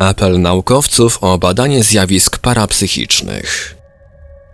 Apel naukowców o badanie zjawisk parapsychicznych.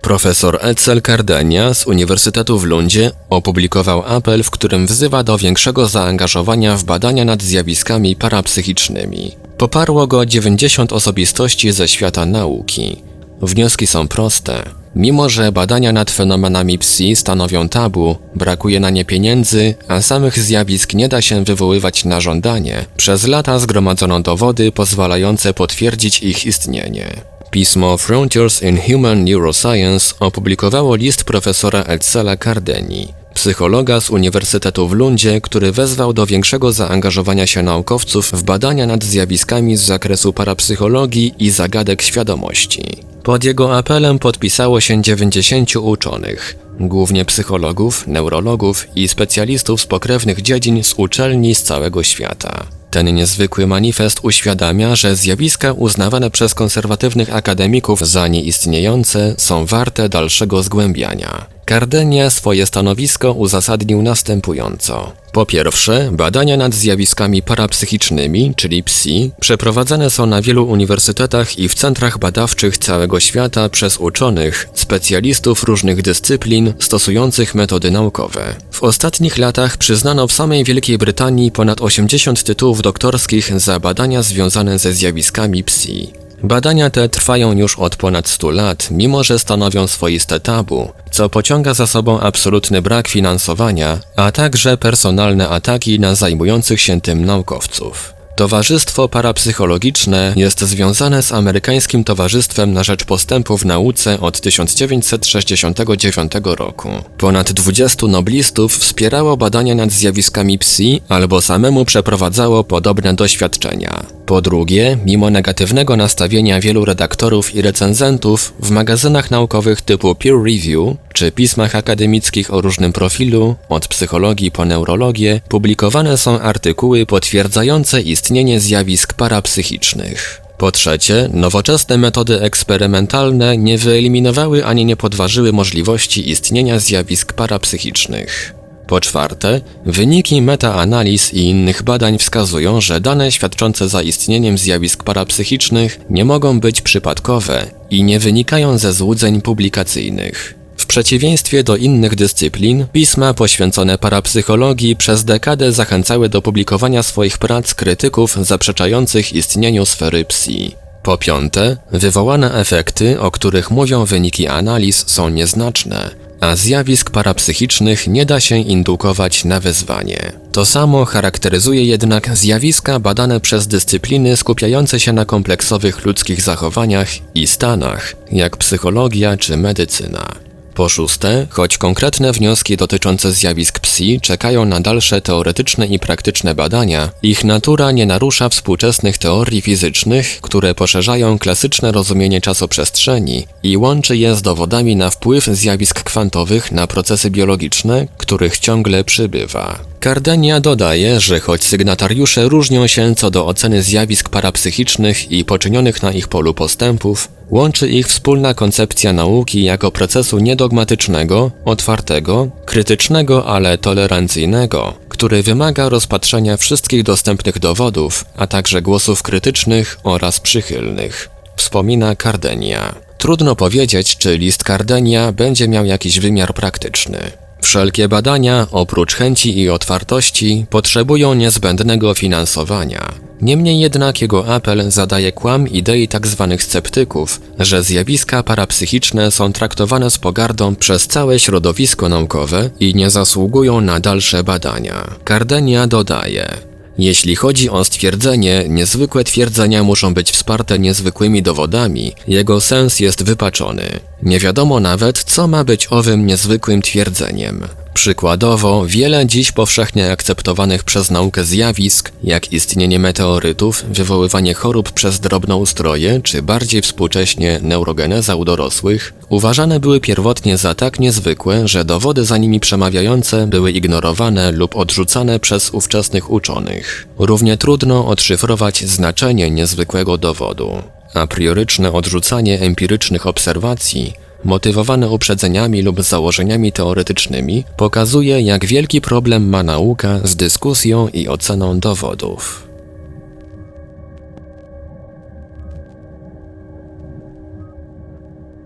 Profesor Edsel Cardenia z Uniwersytetu w Lundzie opublikował apel, w którym wzywa do większego zaangażowania w badania nad zjawiskami parapsychicznymi. Poparło go 90 osobistości ze świata nauki. Wnioski są proste. Mimo, że badania nad fenomenami psi stanowią tabu, brakuje na nie pieniędzy, a samych zjawisk nie da się wywoływać na żądanie, przez lata zgromadzono dowody pozwalające potwierdzić ich istnienie. Pismo Frontiers in Human Neuroscience opublikowało list profesora Edsela Cardeni, psychologa z Uniwersytetu w Lundzie, który wezwał do większego zaangażowania się naukowców w badania nad zjawiskami z zakresu parapsychologii i zagadek świadomości. Pod jego apelem podpisało się 90 uczonych, głównie psychologów, neurologów i specjalistów z pokrewnych dziedzin z uczelni z całego świata. Ten niezwykły manifest uświadamia, że zjawiska uznawane przez konserwatywnych akademików za nieistniejące są warte dalszego zgłębiania. Cardenia swoje stanowisko uzasadnił następująco. Po pierwsze, badania nad zjawiskami parapsychicznymi, czyli PSI, przeprowadzane są na wielu uniwersytetach i w centrach badawczych całego świata przez uczonych, specjalistów różnych dyscyplin stosujących metody naukowe. W ostatnich latach przyznano w samej Wielkiej Brytanii ponad 80 tytułów doktorskich za badania związane ze zjawiskami PSI. Badania te trwają już od ponad 100 lat, mimo że stanowią swoiste tabu, co pociąga za sobą absolutny brak finansowania, a także personalne ataki na zajmujących się tym naukowców. Towarzystwo Parapsychologiczne jest związane z Amerykańskim Towarzystwem na Rzecz Postępu w Nauce od 1969 roku. Ponad 20 noblistów wspierało badania nad zjawiskami psi albo samemu przeprowadzało podobne doświadczenia. Po drugie, mimo negatywnego nastawienia wielu redaktorów i recenzentów w magazynach naukowych typu Peer Review czy pismach akademickich o różnym profilu, od psychologii po neurologię, publikowane są artykuły potwierdzające istnienie zjawisk parapsychicznych. Po trzecie, nowoczesne metody eksperymentalne nie wyeliminowały ani nie podważyły możliwości istnienia zjawisk parapsychicznych. Po czwarte, wyniki metaanaliz i innych badań wskazują, że dane świadczące za istnieniem zjawisk parapsychicznych nie mogą być przypadkowe i nie wynikają ze złudzeń publikacyjnych. W przeciwieństwie do innych dyscyplin, pisma poświęcone parapsychologii przez dekadę zachęcały do publikowania swoich prac krytyków zaprzeczających istnieniu sfery psi. Po piąte, wywołane efekty, o których mówią wyniki analiz, są nieznaczne, a zjawisk parapsychicznych nie da się indukować na wezwanie. To samo charakteryzuje jednak zjawiska badane przez dyscypliny skupiające się na kompleksowych ludzkich zachowaniach i stanach, jak psychologia czy medycyna. Po szóste, choć konkretne wnioski dotyczące zjawisk psi czekają na dalsze teoretyczne i praktyczne badania, ich natura nie narusza współczesnych teorii fizycznych, które poszerzają klasyczne rozumienie czasoprzestrzeni i łączy je z dowodami na wpływ zjawisk kwantowych na procesy biologiczne, których ciągle przybywa. Cardenia dodaje, że choć sygnatariusze różnią się co do oceny zjawisk parapsychicznych i poczynionych na ich polu postępów, łączy ich wspólna koncepcja nauki jako procesu niedogmatycznego, otwartego, krytycznego, ale tolerancyjnego, który wymaga rozpatrzenia wszystkich dostępnych dowodów, a także głosów krytycznych oraz przychylnych. Wspomina Cardenia. Trudno powiedzieć, czy list Cardenia będzie miał jakiś wymiar praktyczny. Wszelkie badania, oprócz chęci i otwartości, potrzebują niezbędnego finansowania. Niemniej jednak jego apel zadaje kłam idei tzw. Tak sceptyków, że zjawiska parapsychiczne są traktowane z pogardą przez całe środowisko naukowe i nie zasługują na dalsze badania. Cardenia dodaje, jeśli chodzi o stwierdzenie, niezwykłe twierdzenia muszą być wsparte niezwykłymi dowodami, jego sens jest wypaczony. Nie wiadomo nawet, co ma być owym niezwykłym twierdzeniem. Przykładowo, wiele dziś powszechnie akceptowanych przez naukę zjawisk, jak istnienie meteorytów, wywoływanie chorób przez drobnoustroje, czy bardziej współcześnie neurogeneza u dorosłych, uważane były pierwotnie za tak niezwykłe, że dowody za nimi przemawiające były ignorowane lub odrzucane przez ówczesnych uczonych. Równie trudno odszyfrować znaczenie niezwykłego dowodu. A prioryczne odrzucanie empirycznych obserwacji motywowane uprzedzeniami lub założeniami teoretycznymi, pokazuje, jak wielki problem ma nauka z dyskusją i oceną dowodów.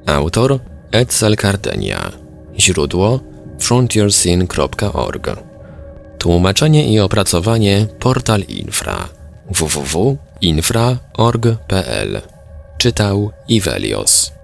Autor Edsel Cardenia. Źródło frontiersin.org. Tłumaczenie i opracowanie Portal Infra www.infra.org.pl Czytał Ivelios.